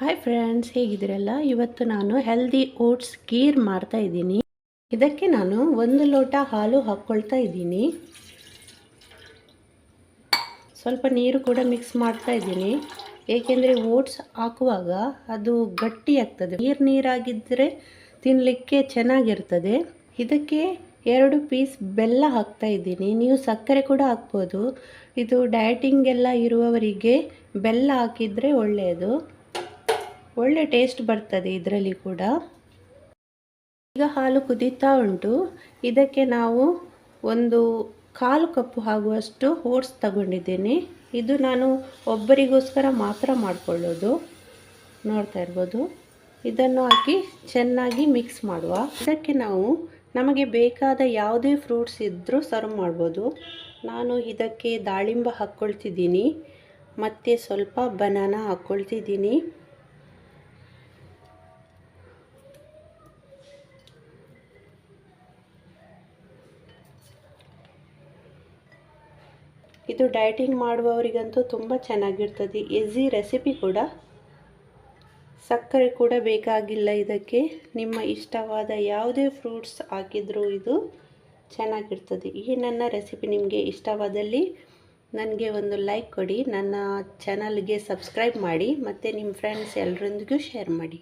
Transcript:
Hi friends ಹೇಗಿದ್ದೀರಲ್ಲ? ಇವತ್ತು ನಾನು healthy oats Gir ಮಾಡ್ತಾ ಇದ್ದೀನಿ. ಇದಕ್ಕೆ ನಾನು ಒಂದು ಲೋಟ ಹಾಲು ಹಾಕ್ಕೊಳ್ತಾ ಇದ್ದೀನಿ. ಸ್ವಲ್ಪ ನೀರು ಕೂಡ ಮಿಕ್ಸ್ ಮಾಡ್ತಾ ಇದ್ದೀನಿ. ಏಕೆಂದರೆ ಓಟ್ಸ್ ಹಾಕುವಾಗ ಅದು ಗಟ್ಟಿ ಆಗ್ತದೆ. ನೀರು ನೀರಾಗಿದ್ದರೆ ತಿನ್ನಲಿಕ್ಕೆ ಚೆನ್ನಾಗಿರ್ತದೆ. ಇದಕ್ಕೆ ಎರಡು ಪೀಸ್ ಬೆಲ್ಲ ಹಾಕ್ತಾ ಇದ್ದೀನಿ. ನೀವು ಸಕ್ಕರೆ ಕೂಡ ಹಾಕ್ಬೋದು. ಇದು ಡಯಟಿಂಗ್ ಎಲ್ಲ ಇರುವವರಿಗೆ ಬೆಲ್ಲ ಹಾಕಿದರೆ ಒಳ್ಳೆಯದು. ಒಳ್ಳೆ ಟೇಸ್ಟ್ ಬರ್ತದೆ ಇದರಲ್ಲಿ ಕೂಡ. ಈಗ ಹಾಲು ಕುದೀತಾ ಉಂಟು. ಇದಕ್ಕೆ ನಾವು ಒಂದು ಕಾಲು ಕಪ್ಪು ಆಗುವಷ್ಟು ಓಟ್ಸ್ ತಗೊಂಡಿದ್ದೀನಿ. ಇದು ನಾನು ಒಬ್ಬರಿಗೋಸ್ಕರ ಮಾತ್ರ ಮಾಡಿಕೊಳ್ಳೋದು. ನೋಡ್ತಾ ಇರ್ಬೋದು. ಇದನ್ನು ಹಾಕಿ ಚೆನ್ನಾಗಿ ಮಿಕ್ಸ್ ಮಾಡುವ. ಇದಕ್ಕೆ ನಾವು ನಮಗೆ ಬೇಕಾದ ಯಾವುದೇ ಫ್ರೂಟ್ಸ್ ಇದ್ದರೂ ಸರ್ವ್ ಮಾಡ್ಬೋದು. ನಾನು ಇದಕ್ಕೆ ದಾಳಿಂಬೆ ಹಾಕ್ಕೊಳ್ತಿದ್ದೀನಿ. ಮತ್ತು ಸ್ವಲ್ಪ ಬನಾನ ಹಾಕ್ಕೊಳ್ತಿದ್ದೀನಿ. ಇದು ಡಯಟಿಂಗ್ ಮಾಡುವವರಿಗಂತೂ ತುಂಬ ಚೆನ್ನಾಗಿರ್ತದೆ. ಈಸಿ ರೆಸಿಪಿ ಕೂಡ. ಸಕ್ಕರೆ ಕೂಡ ಬೇಕಾಗಿಲ್ಲ ಇದಕ್ಕೆ. ನಿಮ್ಮ ಇಷ್ಟವಾದ ಯಾವುದೇ ಫ್ರೂಟ್ಸ್ ಹಾಕಿದರೂ ಇದು ಚೆನ್ನಾಗಿರ್ತದೆ. ಈ ನನ್ನ ರೆಸಿಪಿ ನಿಮಗೆ ಇಷ್ಟವಾದಲ್ಲಿ ನನಗೆ ಒಂದು ಲೈಕ್ ಕೊಡಿ. ನನ್ನ ಚಾನಲ್ಗೆ ಸಬ್ಸ್ಕ್ರೈಬ್ ಮಾಡಿ. ಮತ್ತು ನಿಮ್ಮ ಫ್ರೆಂಡ್ಸ್ ಎಲ್ಲರೊಂದಿಗೂ ಶೇರ್ ಮಾಡಿ.